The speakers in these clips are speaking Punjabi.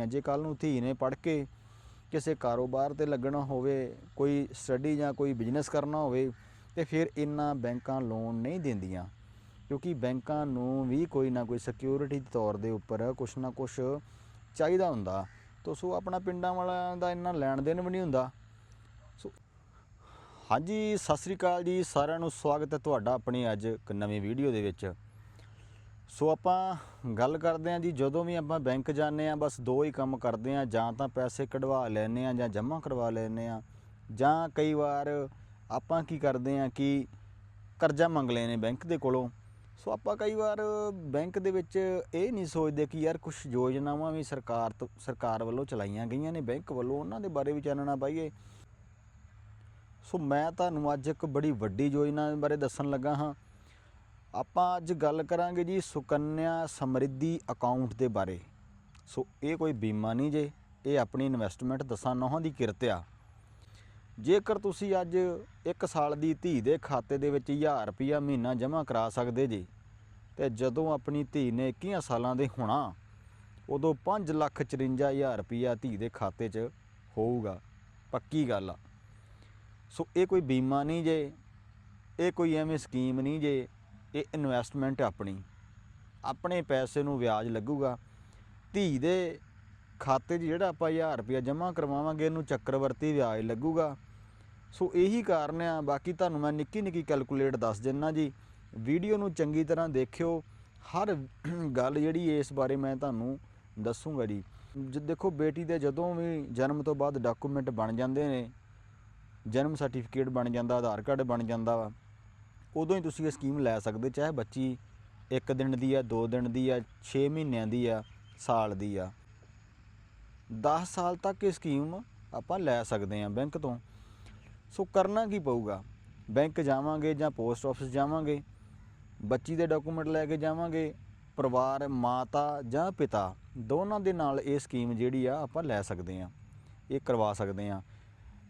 ਜੇ ਕੱਲ ਨੂੰ ਧੀ ਨੇ ਪੜ੍ਹ ਕੇ ਕਿਸੇ ਕਾਰੋਬਾਰ ਤੇ ਲੱਗਣਾ ਹੋਵੇ, ਕੋਈ ਸਟੱਡੀ ਜਾਂ ਕੋਈ ਬਿਜ਼ਨਸ ਕਰਨਾ ਹੋਵੇ, ਤੇ ਫਿਰ ਇੰਨਾ ਬੈਂਕਾਂ ਲੋਨ ਨਹੀਂ ਦਿੰਦੀਆਂ। ਕਿਉਂਕਿ ਬੈਂਕਾਂ ਨੂੰ ਵੀ ਕੋਈ ਨਾ ਕੋਈ ਸਿਕਿਉਰਿਟੀ ਦੇ ਤੌਰ ਦੇ ਉੱਪਰ ਕੁਛ ਨਾ ਕੁਛ ਚਾਹੀਦਾ ਹੁੰਦਾ। ਤੋ ਸੋ ਆਪਣਾ ਪਿੰਡਾਂ ਵਾਲਿਆਂ ਦਾ ਇੰਨਾ ਲੈਣ ਦੇਣ ਵੀ ਨਹੀਂ ਹੁੰਦਾ। ਸੋ ਹਾਂਜੀ, ਸਤਿ ਸ੍ਰੀ ਅਕਾਲ ਜੀ, ਸਾਰਿਆਂ ਨੂੰ ਸਵਾਗਤ ਹੈ ਤੁਹਾਡਾ ਆਪਣੀ ਅੱਜ ਇੱਕ ਨਵੀਂ ਵੀਡੀਓ ਦੇ ਵਿੱਚ। ਸੋ ਆਪਾਂ ਗੱਲ ਕਰਦੇ ਹਾਂ ਜੀ, ਜਦੋਂ ਵੀ ਆਪਾਂ ਬੈਂਕ ਜਾਂਦੇ ਆ ਬਸ ਦੋ ਹੀ ਕੰਮ ਕਰਦੇ ਆ ਜਾਂ ਤਾਂ ਪੈਸੇ ਕਢਵਾ ਲੈਨੇ ਆ ਜਾਂ ਜਮ੍ਹਾਂ ਕਰਵਾ ਲੈਨੇ ਆ ਜਾਂ ਕਈ ਵਾਰ ਆਪਾਂ ਕੀ ਕਰਦੇ ਆ ਕਿ ਕਰਜ਼ਾ ਮੰਗ ਲੈਨੇ ਬੈਂਕ ਦੇ ਕੋਲੋਂ। ਸੋ ਆਪਾਂ ਕਈ ਵਾਰ ਬੈਂਕ ਦੇ ਵਿੱਚ ਇਹ ਨਹੀਂ ਸੋਚਦੇ ਕਿ ਯਾਰ ਕੁਝ ਯੋਜਨਾਵਾਂ ਵੀ ਸਰਕਾਰ ਤੋਂ, ਸਰਕਾਰ ਵੱਲੋਂ ਚਲਾਈਆਂ ਗਈਆਂ ਨੇ, ਬੈਂਕ ਵੱਲੋਂ ਉਹਨਾਂ ਦੇ ਬਾਰੇ ਵੀ ਚਾਨਣਾ ਪਾਈਏ। ਸੋ ਮੈਂ ਤੁਹਾਨੂੰ ਅੱਜ ਇੱਕ ਬੜੀ ਵੱਡੀ ਯੋਜਨਾ ਬਾਰੇ ਦੱਸਣ ਲੱਗਾ ਹਾਂ। ਆਪਾਂ ਅੱਜ ਗੱਲ ਕਰਾਂਗੇ ਜੀ ਸੁਕੰਨਿਆ ਸਮਰਿੱਧੀ ਅਕਾਊਂਟ ਦੇ ਬਾਰੇ। ਸੋ ਇਹ ਕੋਈ ਬੀਮਾ ਨਹੀਂ ਜੇ, ਇਹ ਆਪਣੀ ਇਨਵੈਸਟਮੈਂਟ ਦਸਾਂ ਨੌਹਾਂ ਦੀ ਕਿਰਤ ਆ। ਜੇਕਰ ਤੁਸੀਂ ਅੱਜ 1 ਸਾਲ ਦੀ ਧੀ ਦੇ ਖਾਤੇ ਦੇ ਵਿੱਚ 1000 ਰੁਪਿਆ ਮਹੀਨਾ ਜਮ੍ਹਾਂ ਕਰਾ ਸਕਦੇ ਜੀ, ਤੇ ਜਦੋਂ ਆਪਣੀ ਧੀ ਨੇ 21 ਸਾਲਾਂ ਦੇ ਹੋਣਾ, ਉਦੋਂ 5 ਲੱਖ 54 ਹਜ਼ਾਰ ਰੁਪਿਆ ਧੀ ਦੇ ਖਾਤੇ 'ਚ ਹੋਊਗਾ। ਪੱਕੀ ਗੱਲ ਆ। ਸੋ ਇਹ ਕੋਈ ਬੀਮਾ ਨਹੀਂ ਜੇ, ਇਹ ਕੋਈ ਐਵੇਂ ਸਕੀਮ ਨਹੀਂ ਜੇ ਇਹ ਇਨਵੈਸਟਮੈਂਟ ਆਪਣੀ। ਆਪਣੇ ਪੈਸੇ ਨੂੰ ਵਿਆਜ ਲੱਗੂਗਾ। ਧੀ ਦੇ ਖਾਤੇ 'ਚ ਜਿਹੜਾ ਆਪਾਂ 1000 ਰੁਪਇਆ ਜਮ੍ਹਾਂ ਕਰਵਾਵਾਂਗੇ, ਇਹਨੂੰ ਚੱਕਰਵਰਤੀ ਵਿਆਜ ਲੱਗੂਗਾ। ਸੋ ਇਹੀ ਕਾਰਨ ਆ। ਬਾਕੀ ਤੁਹਾਨੂੰ ਮੈਂ ਨਿੱਕੀ ਨਿੱਕੀ ਕੈਲਕੂਲੇਟ ਦੱਸ ਦਿੰਨਾ ਜੀ। ਵੀਡੀਓ ਨੂੰ ਚੰਗੀ ਤਰ੍ਹਾਂ ਦੇਖਿਓ। ਹਰ ਗੱਲ ਜਿਹੜੀ ਇਸ ਬਾਰੇ ਮੈਂ ਤੁਹਾਨੂੰ ਦੱਸੂਗਾ ਜੀ। ਜ, ਦੇਖੋ ਬੇਟੀ ਦੇ ਜਦੋਂ ਵੀ ਜਨਮ ਤੋਂ ਬਾਅਦ ਡਾਕੂਮੈਂਟ ਬਣ ਜਾਂਦੇ ਨੇ, ਜਨਮ ਸਰਟੀਫਿਕੇਟ ਬਣ ਜਾਂਦਾ, ਆਧਾਰ ਕਾਰਡ ਬਣ ਜਾਂਦਾ ਵਾ। ਉਦੋਂ ਹੀ ਤੁਸੀਂ ਇਹ ਸਕੀਮ ਲੈ ਸਕਦੇ, ਚਾਹੇ ਬੱਚੀ 1 ਦਿਨ ਦੀ ਆ 2 ਦਿਨ ਦੀ ਆ 6 ਮਹੀਨਿਆਂ ਦੀ ਆ, ਸਾਲ ਦੀ ਆ। 10 ਸਾਲ ਤੱਕ ਇਹ ਸਕੀਮ ਆਪਾਂ ਲੈ ਸਕਦੇ ਹਾਂ ਬੈਂਕ ਤੋਂ। ਸੋ ਕਰਨਾ ਕੀ ਪਊਗਾ? ਬੈਂਕ ਜਾਵਾਂਗੇ ਜਾਂ ਪੋਸਟ ਆਫਿਸ ਜਾਵਾਂਗੇ, ਬੱਚੀ ਦੇ ਡਾਕੂਮੈਂਟ ਲੈ ਕੇ ਜਾਵਾਂਗੇ, ਪਰਿਵਾਰ, ਮਾਤਾ ਜਾਂ ਪਿਤਾ, ਦੋਨਾਂ ਦੇ ਨਾਲ ਇਹ ਸਕੀਮ ਜਿਹੜੀ ਆ ਆਪਾਂ ਲੈ ਸਕਦੇ ਹਾਂ, ਇਹ ਕਰਵਾ ਸਕਦੇ ਹਾਂ।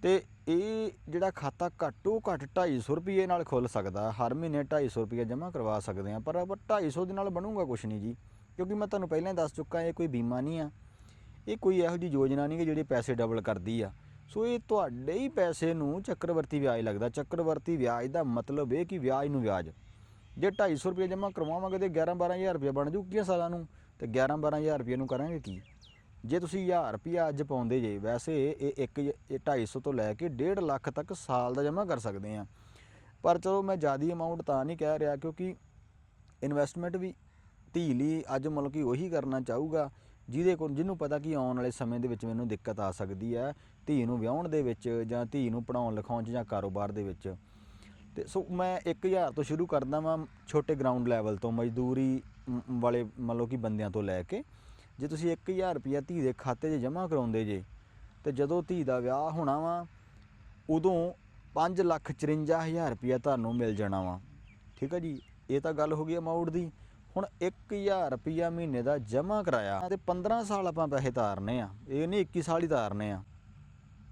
ਤੇ ਇਹ ਜਿਹੜਾ ਖਾਤਾ ਘੱਟੋ ਘੱਟ 250 ਰੁਪਏ ਨਾਲ ਖੁੱਲ ਸਕਦਾ, ਹਰ ਮਹੀਨੇ 250 ਰੁਪਏ ਜਮ੍ਹਾਂ ਕਰਵਾ ਸਕਦੇ ਆ ਪਰ ਆਪਾਂ 250 ਦੇ ਨਾਲ ਬਣੂਗਾ ਕੁਛ ਨਹੀਂ ਜੀ, ਕਿਉਂਕਿ ਮੈਂ ਤੁਹਾਨੂੰ ਪਹਿਲਾਂ ਹੀ ਦੱਸ ਚੁੱਕਾ, ਇਹ ਕੋਈ ਬੀਮਾ ਨਹੀਂ ਆ, ਇਹ ਕੋਈ ਇਹੋ ਜਿਹੀ ਯੋਜਨਾ ਨਹੀਂ ਕਿ ਜਿਹੜੀ ਪੈਸੇ ਡਬਲ ਕਰਦੀ ਆ। ਸੋ ਇਹ ਤੁਹਾਡੇ ਹੀ ਪੈਸੇ ਨੂੰ ਚੱਕਰਵਰਤੀ ਵਿਆਜ ਲੱਗਦਾ, ਚੱਕਰਵਰਤੀ ਵਿਆਜ ਦਾ ਮਤਲਬ ਇਹ ਕਿ ਵਿਆਜ ਨੂੰ ਵਿਆਜ। ਜੇ 250 ਰੁਪਏ ਜਮ੍ਹਾਂ ਕਰਵਾਵਾਂਗੇ ਤੇ 11 12000 ਰੁਪਏ ਬਣ ਜੂ ਕਿੰਨੇ ਸਾਲਾਂ ਨੂੰ? ਤੇ 11 12000 ਰੁਪਏ ਨੂੰ ਕਰਾਂਗੇ ਕੀ? ਜੇ ਤੁਸੀਂ 1000 ਰੁਪਿਆ ਅੱਜ ਪਾਉਂਦੇ ਜੇ, ਵੈਸੇ ਇਹ ਇੱਕ ਇਹ 250 ਤੋਂ ਲੈ ਕੇ 1.5 ਲੱਖ ਤੱਕ ਸਾਲ ਦਾ ਜਮ੍ਹਾਂ ਕਰ ਸਕਦੇ ਆ। ਪਰ ਚਲੋ ਮੈਂ ਜ਼ਿਆਦੀ ਅਮਾਉਂਟ ਤਾਂ ਨਹੀਂ ਕਹਿ ਰਿਹਾ ਕਿਉਂਕਿ ਇਨਵੈਸਟਮੈਂਟ ਵੀ ਧੀ ਲਈ ਅੱਜ ਮਤਲਬ ਕਿ ਉਹੀ ਕਰਨਾ ਚਾਹੂਗਾ, ਜਿਹਦੇ ਕੋਲ, ਜਿਹਨੂੰ ਪਤਾ ਕਿ ਆਉਣ ਵਾਲੇ ਸਮੇਂ ਦੇ ਵਿੱਚ ਮੈਨੂੰ ਦਿੱਕਤ ਆ ਸਕਦੀ ਹੈ ਧੀ ਨੂੰ ਵਿਆਹਣ ਦੇ ਵਿੱਚ ਜਾਂ ਧੀ ਨੂੰ ਪੜਾਉਣ ਲਿਖਾਉਣ 'ਚ ਜਾਂ ਕਾਰੋਬਾਰ ਦੇ ਵਿੱਚ। ਤੇ ਸੋ ਮੈਂ 1000 ਤੋਂ ਸ਼ੁਰੂ ਕਰਦਾ ਵਾਂ, ਛੋਟੇ ਗਰਾਊਂਡ ਲੈਵਲ ਤੋਂ ਮਜ਼ਦੂਰੀ ਵਾਲੇ, ਮਤਲਬ ਕਿ ਬੰਦਿਆਂ ਤੋਂ ਲੈ ਕੇ। ਜੇ ਤੁਸੀਂ 1000 ਰੁਪਿਆ ਧੀ ਦੇ ਖਾਤੇ 'ਚ ਜਮ੍ਹਾਂ ਕਰਾਉਂਦੇ ਜੇ, ਤੇ ਜਦੋਂ ਧੀ ਦਾ ਵਿਆਹ ਹੋਣਾ ਵਾ, ਉਦੋਂ 5 ਲੱਖ 54 ਹਜ਼ਾਰ ਰੁਪਿਆ ਤੁਹਾਨੂੰ ਮਿਲ ਜਾਣਾ ਵਾ। ਠੀਕ ਹੈ ਜੀ? ਇਹ ਤਾਂ ਗੱਲ ਹੋ ਗਈ ਅਮਾਉਂਟ ਦੀ। ਹੁਣ 1000 ਰੁਪਿਆ ਮਹੀਨੇ ਦਾ ਜਮ੍ਹਾਂ ਕਰਾਇਆ, ਤੇ 15 ਸਾਲ ਆਪਾਂ ਪੈਸੇ ਤਾਰਨੇ ਆ। ਇਹ ਨਹੀਂ 21 ਸਾਲ ਹੀ ਤਾਰਨੇ ਆ।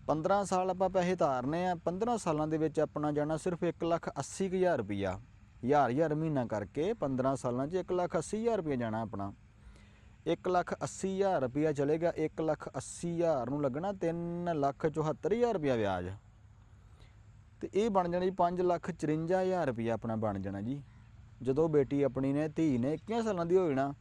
15 ਸਾਲ ਆਪਾਂ ਪੈਸੇ ਤਾਰਨੇ ਆ 15 ਸਾਲਾਂ ਦੇ ਵਿੱਚ ਆਪਣਾ ਜਾਣਾ ਸਿਰਫ 1 ਲੱਖ 80 ਕੁ ਹਜ਼ਾਰ ਰੁਪਿਆ ਹਜ਼ਾਰ ਹਜ਼ਾਰ ਮਹੀਨਾ ਕਰਕੇ 15 ਸਾਲਾਂ 'ਚ 1 ਲੱਖ 80 ਹਜ਼ਾਰ ਰੁਪਿਆ ਜਾਣਾ ਆਪਣਾ। 1 ਲੱਖ 80 ਹਜ਼ਾਰ ਰੁਪਿਆ ਚਲੇਗਾ 1 ਲੱਖ 80 ਹਜ਼ਾਰ ਨੂੰ ਲੱਗਣਾ 3 ਲੱਖ 74 ਹਜ਼ਾਰ ਰੁਪਇਆ ਵਿਆਜ। ਤੇ ਇਹ ਬਣ ਜਾਣਾ ਜੀ 5 ਲੱਖ 54 ਹਜ਼ਾਰ ਰੁਪਿਆ ਆਪਣਾ ਬਣ ਜਾਣਾ ਜੀ। ਜਦੋਂ ਬੇਟੀ ਆਪਣੀ ਨੇ, ਧੀ ਨੇ 21 ਸਾਲਾਂ ਦੀ ਹੋ ਜਾਣਾ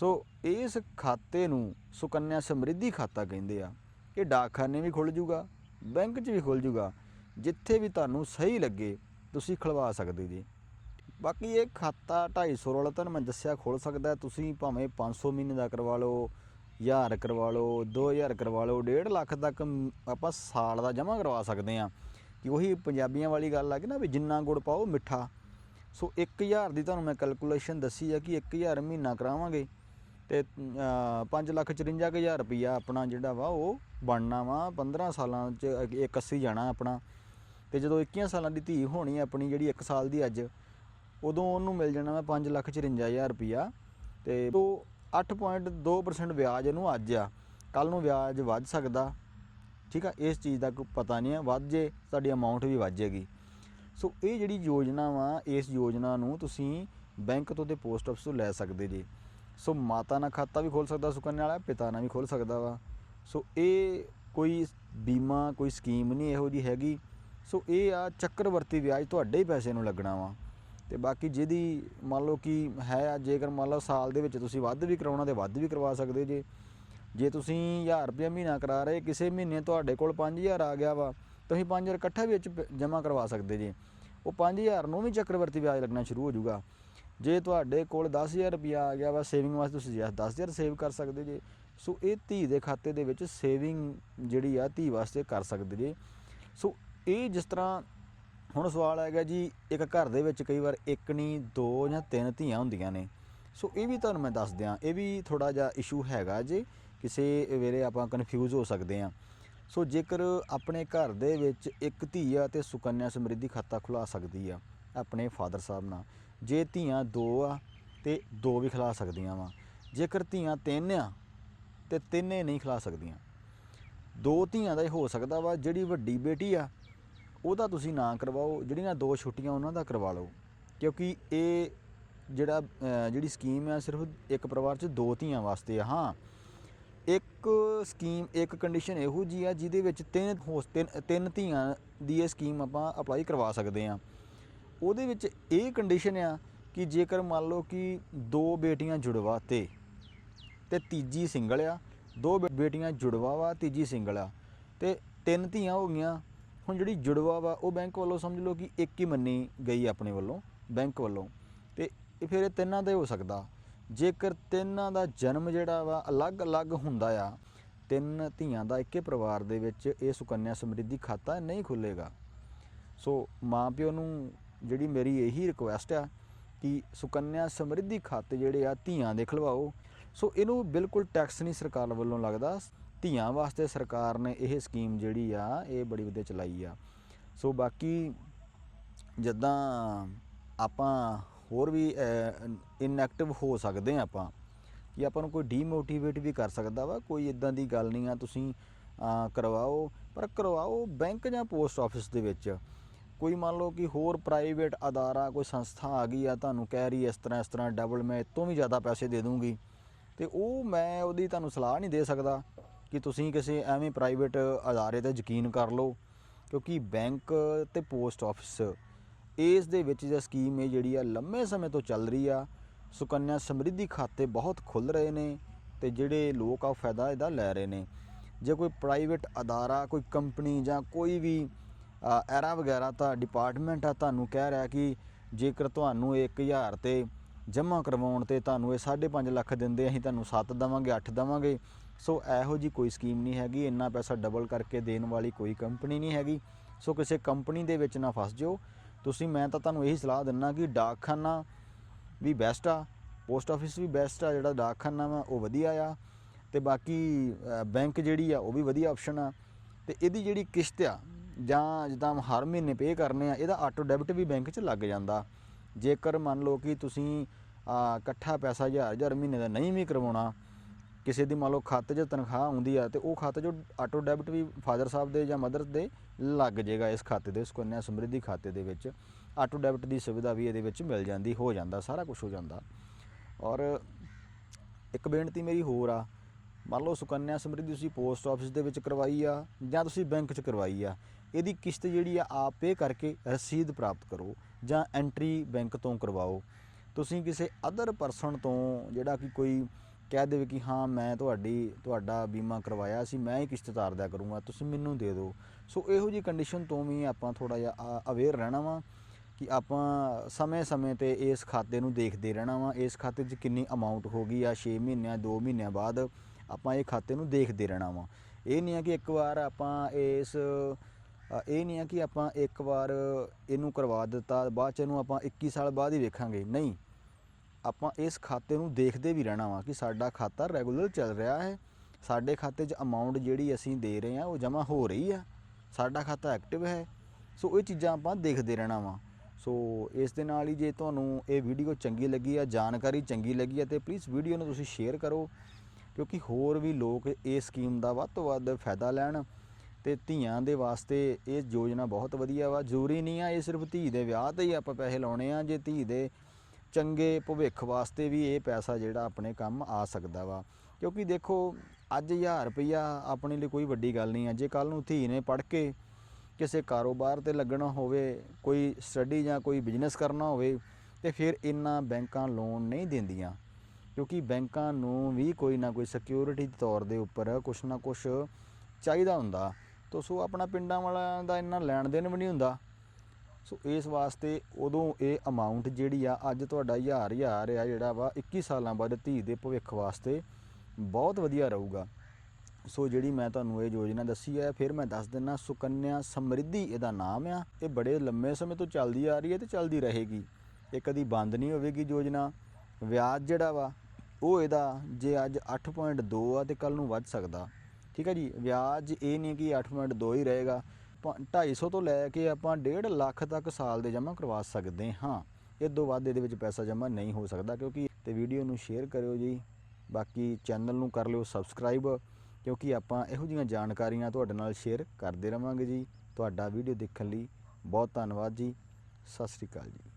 ਸੋ ਇਸ ਖਾਤੇ ਨੂੰ ਸੁਕੰਨਿਆ ਸਮਰਿੱਧੀ ਖਾਤਾ ਕਹਿੰਦੇ ਆ। ਇਹ ਡਾਕਖਾਨੇ ਵੀ ਖੁੱਲ ਜੂਗਾ, ਬੈਂਕ 'ਚ ਵੀ ਖੁੱਲ ਜੂਗਾ, ਜਿੱਥੇ ਵੀ ਤੁਹਾਨੂੰ ਸਹੀ ਲੱਗੇ, ਤੁਸੀਂ ਖਲਵਾ ਸਕਦੇ ਜੀ। ਬਾਕੀ ਇਹ ਖਾਤਾ 250 ਵਾਲਾ ਤੁਹਾਨੂੰ ਮੈਂ ਦੱਸਿਆ ਖੁੱਲ ਸਕਦਾ, ਤੁਸੀਂ ਭਾਵੇਂ 500 ਮਹੀਨੇ ਦਾ ਕਰਵਾ ਲਓ 1000 ਕਰਵਾ ਲਓ 2000 ਕਰਵਾ ਲਓ 1.5 ਲੱਖ ਤੱਕ ਆਪਾਂ ਸਾਲ ਦਾ ਜਮ੍ਹਾਂ ਕਰਵਾ ਸਕਦੇ ਆ ਕਿ ਉਹੀ ਪੰਜਾਬੀਆਂ ਵਾਲੀ ਗੱਲ ਆ ਕਿ ਨਾ ਵੀ ਜਿੰਨਾ ਗੁੜ ਪਾਓ ਮਿੱਠਾ। ਸੋ 1000 ਦੀ ਤੁਹਾਨੂੰ ਮੈਂ ਕੈਲਕੂਲੇਸ਼ਨ ਦੱਸੀ ਆ ਕਿ 1000 ਮਹੀਨਾ ਕਰਾਵਾਂਗੇ ਤੇ 5 ਲੱਖ 54 ਹਜ਼ਾਰ ਰੁਪਈਆ ਆਪਣਾ ਜਿਹੜਾ ਵਾ ਉਹ ਬਣਨਾ ਵਾ 15 ਸਾਲਾਂ ਚ 81 ਜਾਣਾ ਆਪਣਾ। ਤੇ ਜਦੋਂ 21 ਸਾਲਾਂ ਦੀ ਧੀ ਹੋਣੀ ਆਪਣੀ ਜਿਹੜੀ 1 ਸਾਲ ਦੀ ਅੱਜ ਉਦੋਂ ਉਹਨੂੰ ਮਿਲ ਜਾਣਾ ਵਾ 5 ਲੱਖ 54 ਹਜ਼ਾਰ ਰੁਪਈਆ ਤੇ ਉਹ 8.2% ਵਿਆਜ ਇਹਨੂੰ ਅੱਜ ਆ। ਕੱਲ ਨੂੰ ਵਿਆਜ ਵੱਧ ਸਕਦਾ। ਠੀਕ ਆ? ਇਸ ਚੀਜ਼ ਦਾ ਕੋਈ ਪਤਾ ਨਹੀਂ ਆ। ਵੱਧ ਜੇ ਸਾਡੀ ਅਮਾਉਂਟ ਵੀ ਵੱਧ ਜਾਏਗੀ ਸੋ ਇਹ ਜਿਹੜੀ ਯੋਜਨਾ ਵਾ, ਇਸ ਯੋਜਨਾ ਨੂੰ ਤੁਸੀਂ ਬੈਂਕ ਤੋਂ ਤੇ ਪੋਸਟ ਆਫਿਸ ਤੋਂ ਲੈ ਸਕਦੇ ਜੀ। ਸੋ ਮਾਤਾ ਨਾਲ ਖਾਤਾ ਵੀ ਖੋਲ ਸਕਦਾ ਸੁਕੰਨਿਆ ਵਾਲਾ ਪਿਤਾ ਨਾਲ ਵੀ ਖੋਲ ਸਕਦਾ ਵਾ। ਸੋ ਇਹ ਕੋਈ ਬੀਮਾ, ਕੋਈ ਸਕੀਮ ਨਹੀਂ ਇਹੋ ਜੀ ਹੈਗੀ। ਸੋ ਇਹ ਆ ਚੱਕਰਵਰਤੀ ਵਿਆਜ ਤੁਹਾਡੇ ਹੀ ਪੈਸੇ ਨੂੰ ਲੱਗਣਾ ਵਾ। ਤੇ ਬਾਕੀ ਜਿਹਦੀ ਮੰਨ ਲਓ ਕਿ ਹੈ, ਜੇਕਰ ਮੰਨ ਲਓ ਸਾਲ ਦੇ ਵਿੱਚ ਤੁਸੀਂ ਵੱਧ ਵੀ ਕਰਾਉਣਾ ਤੇ ਵੱਧ ਵੀ ਕਰਵਾ ਸਕਦੇ ਜੇ। ਜੇ ਤੁਸੀਂ 1000 ਰੁਪਏ ਮਹੀਨਾ ਕਰਾ ਰਹੇ, ਕਿਸੇ ਮਹੀਨੇ ਤੁਹਾਡੇ ਕੋਲ 5000 ਆ ਗਿਆ ਵਾ ਤੁਸੀਂ 5000 ਇਕੱਠਾ ਵਿੱਚ ਜਮ੍ਹਾਂ ਕਰਵਾ ਸਕਦੇ ਜੇ। ਉਹ 5000 ਨੂੰ ਵੀ ਚੱਕਰਵਰਤੀ ਵਿਆਜ ਲੱਗਣਾ ਸ਼ੁਰੂ ਹੋ ਜਾਊਗਾ। ਜੇ ਤੁਹਾਡੇ ਕੋਲ 10000 ਰੁਪਇਆ ਆ ਗਿਆ ਵਾ ਸੇਵਿੰਗ ਵਾਸਤੇ, ਤੁਸੀਂ 10000 ਸੇਵ ਕਰ ਸਕਦੇ ਜੇ। ਸੋ ਇਹ ਧੀ ਦੇ ਖਾਤੇ ਦੇ ਵਿੱਚ ਸੇਵਿੰਗ ਜਿਹੜੀ ਆ, ਧੀ ਵਾਸਤੇ ਕਰ ਸਕਦੇ ਜੇ। ਸੋ ਇਹ ਜਿਸ ਤਰ੍ਹਾਂ ਹੁਣ ਸਵਾਲ ਹੈਗਾ ਜੀ, ਇੱਕ ਘਰ ਦੇ ਵਿੱਚ ਕਈ ਵਾਰ ਇੱਕ ਨਹੀਂ, ਦੋ ਜਾਂ ਤਿੰਨ ਧੀਆਂ ਹੁੰਦੀਆਂ ਨੇ। ਸੋ ਇਹ ਵੀ ਤੁਹਾਨੂੰ ਮੈਂ ਦੱਸ ਦਿਆਂ, ਇਹ ਵੀ ਥੋੜਾ ਜਿਹਾ ਇਸ਼ੂ ਹੈਗਾ ਜੇ ਕਿਸੇ ਵੇਲੇ ਆਪਾਂ ਕਨਫਿਊਜ਼ ਹੋ ਸਕਦੇ ਆ ਸੋ ਜੇਕਰ ਆਪਣੇ ਘਰ ਦੇ ਵਿੱਚ ਇੱਕ ਧੀ ਆ ਤੇ ਸੁਕੰਨਿਆ ਸਮਰਿੱਧੀ ਖਾਤਾ ਖੁਲਾ ਸਕਦੀ ਆ ਆਪਣੇ ਫਾਦਰ ਸਾਹਿਬ ਨਾਲ, ਜੇ ਧੀਆਂ ਦੋ ਆ ਤੇ ਦੋ ਵੀ ਖਿਲਾ ਸਕਦੀਆਂ ਵਾ। ਜੇਕਰ ਧੀਆਂ ਤਿੰਨ ਆ ਤੇ ਤਿੰਨੇ ਨਹੀਂ ਖਿਲਾ ਸਕਦੀਆਂ। ਦੋ ਧੀਆਂ ਦਾ ਇਹ ਹੋ ਸਕਦਾ ਵਾ, ਜਿਹੜੀ ਵੱਡੀ ਬੇਟੀ ਆ ਉਹਦਾ ਤੁਸੀਂ ਨਾ ਕਰਵਾਓ, ਜਿਹੜੀਆਂ ਦੋ ਛੁੱਟੀਆਂ ਉਹਨਾਂ ਦਾ ਕਰਵਾ ਲਓ। ਕਿਉਂਕਿ ਇਹ ਜਿਹੜਾ ਜਿਹੜੀ ਸਕੀਮ ਆ ਸਿਰਫ ਇੱਕ ਪਰਿਵਾਰ 'ਚ ਦੋ ਧੀਆਂ ਵਾਸਤੇ ਆ, ਹਾਂ। ਇੱਕ ਸਕੀਮ, ਇੱਕ ਕੰਡੀਸ਼ਨ ਇਹੋ ਜੀ ਆ ਜਿਹਦੇ ਵਿੱਚ ਤਿੰਨ ਹੋਸ, ਤਿੰਨ ਤਿੰਨ ਧੀਆਂ ਦੀ ਇਹ ਸਕੀਮ ਆਪਾਂ ਅਪਲਾਈ ਕਰਵਾ ਸਕਦੇ ਆ। ਉਹਦੇ ਵਿੱਚ ਇਹ ਕੰਡੀਸ਼ਨ ਆ ਕਿ ਜੇਕਰ ਮੰਨ ਲਓ ਕਿ ਦੋ ਬੇਟੀਆਂ ਜੁੜਵਾ ਤੇ ਤੇ ਤੀਜੀ ਸਿੰਗਲ ਆ, ਦੋ ਬੇ- ਬੇਟੀਆਂ ਜੁੜਵਾ ਵਾ, ਤੀਜੀ ਸਿੰਗਲ ਆ, ਤੇ ਤਿੰਨ ਧੀਆਂ ਹੋ ਗਈਆਂ ਹੁਣ ਜਿਹੜੀ ਜੁੜਵਾ ਵਾ, ਉਹ ਬੈਂਕ ਵੱਲੋਂ ਸਮਝ ਲਓ ਕਿ ਇੱਕ ਹੀ ਮੰਨੀ ਗਈ ਆਪਣੇ ਵੱਲੋਂ, ਬੈਂਕ ਵੱਲੋਂ। ਤੇ ਇਹ ਫਿਰ ਇਹ ਤਿੰਨਾਂ ਦਾ ਹੀ ਹੋ ਸਕਦਾ। ਜੇਕਰ ਤਿੰਨਾਂ ਦਾ ਜਨਮ ਜਿਹੜਾ ਵਾ, ਅਲੱਗ-ਅਲੱਗ ਹੁੰਦਾ ਆ, ਤਿੰਨ ਧੀਆਂ ਦਾ ਇੱਕੇ ਪਰਿਵਾਰ ਦੇ ਵਿੱਚ ਇਹ ਸੁਕੰਨਿਆ ਸਮਰਿੱਧੀ ਖਾਤਾ ਨਹੀਂ ਖੁੱਲੇਗਾ ਸੋ ਮਾਪਿਓ ਨੂੰ ਜਿਹੜੀ ਮੇਰੀ ਇਹੀ ਰਿਕੁਐਸਟ ਆ ਕਿ ਸੁਕੰਨਿਆ ਸਮਰਿੱਧੀ ਖਾਤੇ ਜਿਹੜੇ ਆ, ਧੀਆਂ ਦੇ ਖਲਵਾਓ ਸੋ ਇਹਨੂੰ ਬਿਲਕੁਲ ਟੈਕਸ ਨਹੀਂ ਸਰਕਾਰ ਵੱਲੋਂ ਲੱਗਦਾ। ਧੀਆਂ ਵਾਸਤੇ ਸਰਕਾਰ ਨੇ ਇਹ ਸਕੀਮ ਜਿਹੜੀ ਆ, ਇਹ ਬੜੀ ਵਧੀਆ ਚਲਾਈ ਆ। ਸੋ ਬਾਕੀ ਜਿੱਦਾਂ ਆਪਾਂ ਹੋਰ ਵੀ ਇਨਐਕਟਿਵ ਹੋ ਸਕਦੇ ਆ ਆਪਾਂ, ਕਿ ਆਪਾਂ ਨੂੰ ਕੋਈ ਡੀਮੋਟੀਵੇਟ ਵੀ ਕਰ ਸਕਦਾ ਵਾ, ਕੋਈ ਇਦਾਂ ਦੀ ਗੱਲ ਨਹੀਂ ਆ, ਤੁਸੀਂ ਕਰਵਾਓ, ਪਰ ਕਰਵਾਓ ਬੈਂਕ ਜਾਂ ਪੋਸਟ ਆਫਿਸ ਦੇ ਵਿੱਚ। ਕੋਈ ਮੰਨ ਲਓ ਕਿ ਹੋਰ ਪ੍ਰਾਈਵੇਟ ਅਦਾਰਾ, ਕੋਈ ਸੰਸਥਾ ਆ ਗਈ ਆ, ਤੁਹਾਨੂੰ ਕਹਿ ਰਹੀ ਇਸ ਤਰ੍ਹਾਂ ਇਸ ਤਰ੍ਹਾਂ ਡਬਲ ਮੈਂ ਇਹ ਤੋਂ ਵੀ ਜ਼ਿਆਦਾ ਪੈਸੇ ਦੇ ਦੂੰਗੀ, ਤੇ ਉਹ ਮੈਂ ਉਹਦੀ ਤੁਹਾਨੂੰ ਸਲਾਹ ਨਹੀਂ ਦੇ ਸਕਦਾ। ਕਿ ਤੁਸੀਂ ਕਿਸੇ ਐਵੇਂ ਪ੍ਰਾਈਵੇਟ ਅਦਾਰੇ ਤੇ ਯਕੀਨ ਕਰ ਲਓ, ਕਿਉਂਕਿ ਬੈਂਕ ਤੇ ਪੋਸਟ ਆਫਿਸ ਇਸ ਦੇ ਵਿੱਚ ਜੇ ਸਕੀਮ ਇਹ ਜਿਹੜੀ ਆ ਲੰਮੇ ਸਮੇਂ ਤੋਂ ਚੱਲ ਰਹੀ ਆ, ਸੁਕੰਨਿਆ ਸਮਰਿੱਧੀ ਖਾਤੇ ਬਹੁਤ ਖੁੱਲ ਰਹੇ ਨੇ ਤੇ ਜਿਹੜੇ ਲੋਕ ਆ ਉਹ ਫਾਇਦਾ ਇਹਦਾ ਲੈ ਰਹੇ ਨੇ। ਜੇ ਕੋਈ ਪ੍ਰਾਈਵੇਟ ਅਦਾਰਾ, ਕੋਈ ਕੰਪਨੀ ਜਾਂ ਕੋਈ ਵੀ ਐਰਾ ਵਗੈਰਾ ਤਾਂ ਡਿਪਾਰਟਮੈਂਟ ਆ ਤੁਹਾਨੂੰ ਕਹਿ ਰਿਹਾ ਕਿ ਜੇਕਰ ਤੁਹਾਨੂੰ 1000 ਤੇ ਜਮ੍ਹਾਂ ਕਰਵਾਉਣ ਤੇ ਤੁਹਾਨੂੰ ਇਹ 5.5 ਲੱਖ ਦਿੰਦੇ, ਅਸੀਂ ਤੁਹਾਨੂੰ 7 ਦਵਾਂਗੇ 8 ਦਵਾਂਗੇ ਸੋ ਇਹੋ ਜੀ ਕੋਈ ਸਕੀਮ ਨਹੀਂ ਹੈਗੀ, ਇੰਨਾ ਪੈਸਾ ਡਬਲ ਕਰਕੇ ਦੇਣ ਵਾਲੀ ਕੋਈ ਕੰਪਨੀ ਨਹੀਂ ਹੈਗੀ। ਸੋ ਕਿਸੇ ਕੰਪਨੀ ਦੇ ਵਿੱਚ ਨਾ ਫਸ ਜਾਓ। ਤੁਸੀਂ, ਮੈਂ ਤਾਂ ਤੁਹਾਨੂੰ ਇਹੀ ਸਲਾਹ ਦਿੰਨਾ ਕਿ ਡਾਕਖਾਨਾ ਵੀ ਬੈਸਟ ਆ ਪੋਸਟ ਆਫਿਸ ਵੀ ਬੈਸਟ ਆ, ਜਿਹੜਾ ਡਾਕਖਾਨਾ ਵਾ, ਉਹ ਵਧੀਆ ਆ। ਤੇ ਬਾਕੀ ਬੈਂਕ ਜਿਹੜੀ ਆ, ਉਹ ਵੀ ਵਧੀਆ ਆਪਸ਼ਨ ਆ। ਤੇ ਇਹਦੀ ਜਿਹੜੀ ਕਿਸ਼ਤ ਆ, ਜਾਂ ਜਿੱਦਾਂ ਹਰ ਮਹੀਨੇ ਪੇ ਕਰਨੇ ਆ, ਇਹਦਾ ਆਟੋ ਡੈਬਿਟ ਵੀ ਬੈਂਕ 'ਚ ਲੱਗ ਜਾਂਦਾ। ਜੇਕਰ ਮੰਨ ਲਓ ਕਿ ਤੁਸੀਂ ਇਕੱਠਾ ਪੈਸਾ ਹਜ਼ਾਰ ਹਜ਼ਾਰ ਮਹੀਨੇ ਦਾ ਨਹੀਂ ਵੀ ਕਰਵਾਉਣਾ ਕਿਸੇ ਦੀ ਮੰਨ ਲਓ ਖਾਤੇ 'ਚ ਤਨਖਾਹ ਆਉਂਦੀ ਆ ਤੇ ਉਹ ਖਾਤੇ 'ਚੋਂ ਆਟੋ ਡੈਬਿਟ ਵੀ ਫਾਦਰ ਸਾਹਿਬ ਦੇ ਜਾਂ ਮਦਰ ਦੇ ਲੱਗ ਜਾਏਗਾ ਇਸ ਖਾਤੇ ਦੇ ਸੁਕੰਨਿਆ ਸਮਰਿੱਧੀ ਖਾਤੇ ਦੇ ਵਿੱਚ। ਆਟੋ ਡੈਬਿਟ ਦੀ ਸੁਵਿਧਾ ਵੀ ਇਹਦੇ ਵਿੱਚ ਮਿਲ ਜਾਂਦੀ, ਹੋ ਜਾਂਦਾ, ਸਾਰਾ ਕੁਝ ਹੋ ਜਾਂਦਾ। ਔਰ ਇੱਕ ਬੇਨਤੀ ਮੇਰੀ ਹੋਰ ਆ, ਮੰਨ ਲਓ ਸੁਕੰਨਿਆ ਸਮਰਿੱਧੀ ਤੁਸੀਂ ਪੋਸਟ ਆਫਿਸ ਦੇ ਵਿੱਚ ਕਰਵਾਈ ਆ ਜਾਂ ਤੁਸੀਂ ਬੈਂਕ 'ਚ ਕਰਵਾਈ ਆ, ਇਹਦੀ ਕਿਸ਼ਤ ਜਿਹੜੀ ਆ ਆਪ ਪੇ ਕਰਕੇ ਰਸੀਦ ਪ੍ਰਾਪਤ ਕਰੋ ਜਾਂ ਐਂਟਰੀ ਬੈਂਕ ਤੋਂ ਕਰਵਾਓ। ਤੁਸੀਂ ਕਿਸੇ ਅਦਰ ਪਰਸਨ ਤੋਂ ਜਿਹੜਾ ਕਿ ਕੋਈ ਕਹਿ ਦੇਵੇ ਕਿ ਹਾਂ, ਮੈਂ ਤੁਹਾਡੀ, ਤੁਹਾਡਾ ਬੀਮਾ ਕਰਵਾਇਆ ਸੀ, ਮੈਂ ਹੀ ਕਿਸ਼ਤ ਤਾਰ ਦਿਆ ਕਰੂੰਗਾ, ਤੁਸੀਂ ਮੈਨੂੰ ਦੇ ਦਿਓ। ਸੋ ਇਹੋ ਜੀ ਕੰਡੀਸ਼ਨ ਤੋਂ ਵੀ ਆਪਾਂ ਥੋੜਾ ਜਿਹਾ ਅਵੇਅਰ ਰਹਿਣਾ ਵਾ ਕਿ ਆਪਾਂ ਸਮੇਂ-ਸਮੇਂ ਤੇ ਇਸ ਖਾਤੇ ਨੂੰ ਦੇਖਦੇ ਰਹਿਣਾ ਵਾ। ਇਸ ਖਾਤੇ 'ਚ ਕਿੰਨੀ ਅਮਾਉਂਟ ਹੋ ਗਈ ਆ 6 ਮਹੀਨਿਆਂ 2 ਮਹੀਨਿਆਂ ਬਾਅਦ ਆਪਾਂ ਇਹ ਖਾਤੇ ਨੂੰ ਦੇਖਦੇ ਰਹਿਣਾ ਵਾ। ਇਹ ਨਹੀਂ ਆ ਕਿ ਇੱਕ ਵਾਰ ਆਪਾਂ ਇਸ ਇਹ ਨਹੀਂ ਆ ਕਿ ਆਪਾਂ ਇੱਕ ਵਾਰ ਇਹਨੂੰ ਕਰਵਾ ਦਿੱਤਾ, ਬਾਅਦ ਚ ਇਹਨੂੰ ਆਪਾਂ 21 ਸਾਲ ਬਾਅਦ ਹੀ ਵੇਖਾਂਗੇ। ਨਹੀਂ। ਆਪਾਂ ਇਸ ਖਾਤੇ ਨੂੰ ਦੇਖਦੇ ਵੀ ਰਹਿਣਾ ਵਾ ਕਿ ਸਾਡਾ ਖਾਤਾ ਰੈਗੂਲਰ ਚੱਲ ਰਿਹਾ ਹੈ। ਸਾਡੇ ਖਾਤੇ 'ਚ ਅਮਾਉਂਟ ਜਿਹੜੀ ਅਸੀਂ ਦੇ ਰਹੇ ਹਾਂ, ਉਹ ਜਮ੍ਹਾਂ ਹੋ ਰਹੀ ਆ। ਸਾਡਾ ਖਾਤਾ ਐਕਟਿਵ ਹੈ। ਸੋ ਇਹ ਚੀਜ਼ਾਂ ਆਪਾਂ ਦੇਖਦੇ ਰਹਿਣਾ ਵਾ। ਸੋ ਇਸ ਦੇ ਨਾਲ ਹੀ ਜੇ ਤੁਹਾਨੂੰ ਇਹ ਵੀਡੀਓ ਚੰਗੀ ਲੱਗੀ ਆ, ਜਾਣਕਾਰੀ ਚੰਗੀ ਲੱਗੀ ਆ, ਤੇ ਪਲੀਜ਼ ਵੀਡੀਓ ਨੂੰ ਤੁਸੀਂ ਸ਼ੇਅਰ ਕਰੋ, ਕਿਉਂਕਿ ਹੋਰ ਵੀ ਲੋਕ ਇਸ ਸਕੀਮ ਦਾ ਵੱਧ ਤੋਂ ਵੱਧ ਫਾਇਦਾ ਲੈਣ ਤੇ ਧੀਆਂ ਦੇ ਵਾਸਤੇ ਇਹ ਯੋਜਨਾ ਬਹੁਤ ਵਧੀਆ ਵਾ। ਜ਼ਰੂਰੀ ਨਹੀਂ ਆ, ਇਹ ਸਿਰਫ ਧੀ ਦੇ ਵਿਆਹ ਤੇ ਹੀ ਆਪਾਂ ਪੈਸੇ ਲਾਉਣੇ ਆ। ਜੇ ਧੀ ਦੇ ਚੰਗੇ ਭਵਿੱਖ ਵਾਸਤੇ ਵੀ ਇਹ ਪੈਸਾ ਜਿਹੜਾ ਆਪਣੇ ਕੰਮ ਆ ਸਕਦਾ ਵਾ। ਕਿਉਂਕਿ ਦੇਖੋ, ਅੱਜ 1000 ਰੁਪਈਆ ਆਪਣੇ ਲਈ ਕੋਈ ਵੱਡੀ ਗੱਲ ਨਹੀਂ ਹੈ ਜੇ ਕੱਲ ਨੂੰ ਧੀ ਨੇ ਪੜ੍ਹ ਕੇ ਕਿਸੇ ਕਾਰੋਬਾਰ ਤੇ ਲੱਗਣਾ ਹੋਵੇ, ਕੋਈ ਸਟੱਡੀ ਜਾਂ ਕੋਈ ਬਿਜ਼ਨਸ ਕਰਨਾ ਹੋਵੇ, ਤੇ ਫਿਰ ਇੰਨਾ ਬੈਂਕਾਂ ਲੋਨ ਨਹੀਂ ਦਿੰਦੀਆਂ। ਕਿਉਂਕਿ ਬੈਂਕਾਂ ਨੂੰ ਵੀ ਕੋਈ ਨਾ ਕੋਈ ਸਿਕਿਉਰਿਟੀ ਦੇ ਤੌਰ ਦੇ ਉੱਪਰ ਕੁਛ ਨਾ ਕੁਛ ਚਾਹੀਦਾ ਹੁੰਦਾ। ਤੋ ਸੋ ਆਪਣਾ ਪਿੰਡਾਂ ਵਾਲਿਆਂ ਦਾ ਇੰਨਾ ਲੈਣ ਦੇਣ ਵੀ ਨਹੀਂ ਹੁੰਦਾ। ਸੋ ਇਸ ਵਾਸਤੇ ਉਦੋਂ ਇਹ ਅਮਾਉਂਟ ਜਿਹੜੀ ਆ, ਅੱਜ ਤੁਹਾਡਾ ਹਜ਼ਾਰ ਹਜ਼ਾਰ ਆ ਜਿਹੜਾ ਵਾ 21 ਸਾਲਾਂ ਬਾਅਦ ਧੀ ਦੇ ਭਵਿੱਖ ਵਾਸਤੇ ਬਹੁਤ ਵਧੀਆ ਰਹੂਗਾ। ਸੋ ਜਿਹੜੀ ਮੈਂ ਤੁਹਾਨੂੰ ਇਹ ਯੋਜਨਾ ਦੱਸੀ ਹੈ ਫਿਰ ਮੈਂ ਦੱਸ ਦਿੰਨਾ, ਸੁਕੰਨਿਆ ਸਮਰਿੱਧੀ ਇਹਦਾ ਨਾਮ ਆ। ਇਹ ਬੜੇ ਲੰਮੇ ਸਮੇਂ ਤੋਂ ਚੱਲਦੀ ਆ ਰਹੀ ਹੈ ਤੇ ਚੱਲਦੀ ਰਹੇਗੀ। ਇਹ ਕਦੀ ਬੰਦ ਨਹੀਂ ਹੋਵੇਗੀ ਯੋਜਨਾ। ਵਿਆਜ ਜਿਹੜਾ ਵਾ, ਉਹ ਇਹਦਾ ਜੇ ਅੱਜ 8.2 ਆ ਤੇ ਕੱਲ ਨੂੰ ਵੱਧ ਸਕਦਾ। ਠੀਕ ਹੈ ਜੀ? ਵਿਆਜ ਇਹ ਨਹੀਂ ਕਿ 8.2 ਹੀ ਰਹੇਗਾ। ਆਪਾਂ 250 ਤੋਂ ਲੈ ਕੇ ਆਪਾਂ 1.5 ਲੱਖ ਤੱਕ ਸਾਲ ਦੇ ਜਮ੍ਹਾਂ ਕਰਵਾ ਸਕਦੇ ਹਾਂ। ਇਹ ਤੋਂ ਵੱਧ ਇਹਦੇ ਵਿੱਚ ਪੈਸਾ ਜਮ੍ਹਾਂ ਨਹੀਂ ਹੋ ਸਕਦਾ ਕਿਉਂਕਿ ਤੇ ਵੀਡੀਓ ਨੂੰ ਸ਼ੇਅਰ ਕਰਿਓ ਜੀ। ਬਾਕੀ ਚੈਨਲ ਨੂੰ ਕਰ ਲਿਓ ਸਬਸਕ੍ਰਾਈਬ ਕਿਉਂਕਿ ਆਪਾਂ ਇਹੋ ਜਿਹੀਆਂ ਜਾਣਕਾਰੀਆਂ ਤੁਹਾਡੇ ਨਾਲ ਸ਼ੇਅਰ ਕਰਦੇ ਰਵਾਂਗੇ ਜੀ। ਤੁਹਾਡਾ ਵੀਡੀਓ ਦੇਖਣ ਲਈ ਬਹੁਤ ਧੰਨਵਾਦ ਜੀ। ਸਤਿ ਸ੍ਰੀ ਅਕਾਲ ਜੀ।